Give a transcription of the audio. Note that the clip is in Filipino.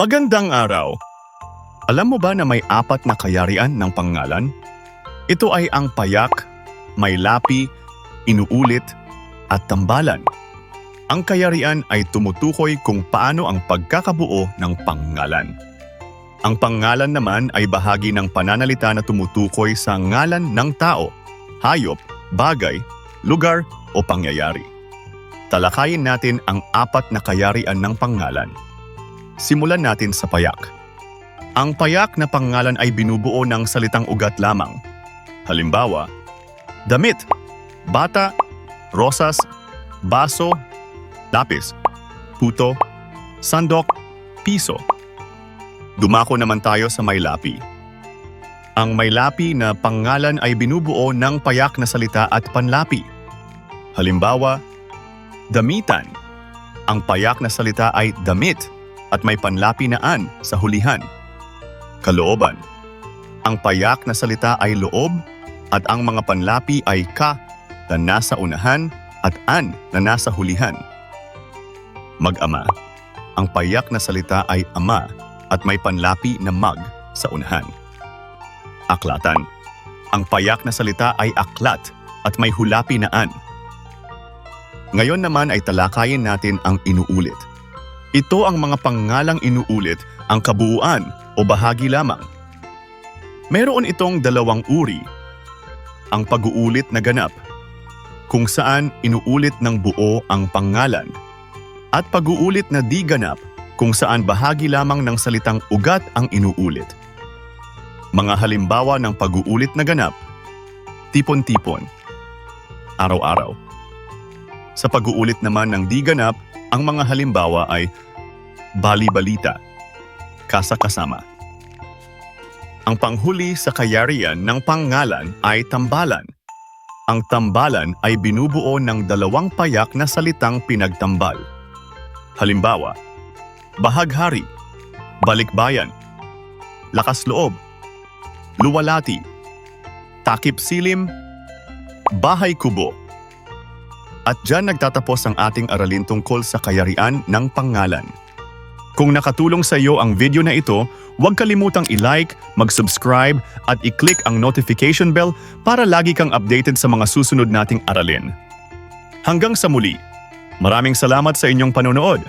Magandang araw! Alam mo ba na may apat na kayarian ng pangalan? Ito ay ang payak, may lapi, inuulit, at tambalan. Ang kayarian ay tumutukoy kung paano ang pagkakabuo ng pangalan. Ang pangalan naman ay bahagi ng pananalita na tumutukoy sa ngalan ng tao, hayop, bagay, lugar o pangyayari. Talakayin natin ang apat na kayarian ng pangalan. Simulan natin sa payak. Ang payak na pangalan ay binubuo ng salitang ugat lamang. Halimbawa, damit, bata, rosas, baso, lapis, puto, sandok, piso. Dumako naman tayo sa may lapi. Ang may lapi na pangalan ay binubuo ng payak na salita at panlapi. Halimbawa, damitan. Ang payak na salita ay damit at may panlapi na an sa hulihan. Kalooban. Ang payak na salita ay loob at ang mga panlapi ay ka na nasa unahan at an na nasa hulihan. Mag-ama. Ang payak na salita ay ama at may panlapi na mag sa unahan. Aklatan. Ang payak na salita ay aklat at may hulapi na an. Ngayon naman ay talakayin natin ang inuulit. Ito ang mga pangalang inuulit ang kabuuan o bahagi lamang. Meron itong dalawang uri. Ang pag-uulit na ganap, kung saan inuulit ng buo ang pangalan, at pag-uulit na di ganap, kung saan bahagi lamang ng salitang ugat ang inuulit. Mga halimbawa ng pag-uulit na ganap, tipon-tipon, araw-araw. Sa pag-uulit naman ng di ganap, ang mga halimbawa ay bali-balita, kasa-kasama. Ang panghuli sa kayarian ng pangalan ay tambalan. Ang tambalan ay binubuo ng dalawang payak na salitang pinagtambal. Halimbawa, bahaghari, balikbayan, lakas loob, luwalati, takip silim, bahay kubo. At dyan nagtatapos ang ating aralin tungkol sa kayarian ng pangalan. Kung nakatulong sa iyo ang video na ito, huwag kalimutang i-like, mag-subscribe at i-click ang notification bell para lagi kang updated sa mga susunod nating aralin. Hanggang sa muli, maraming salamat sa inyong panonood.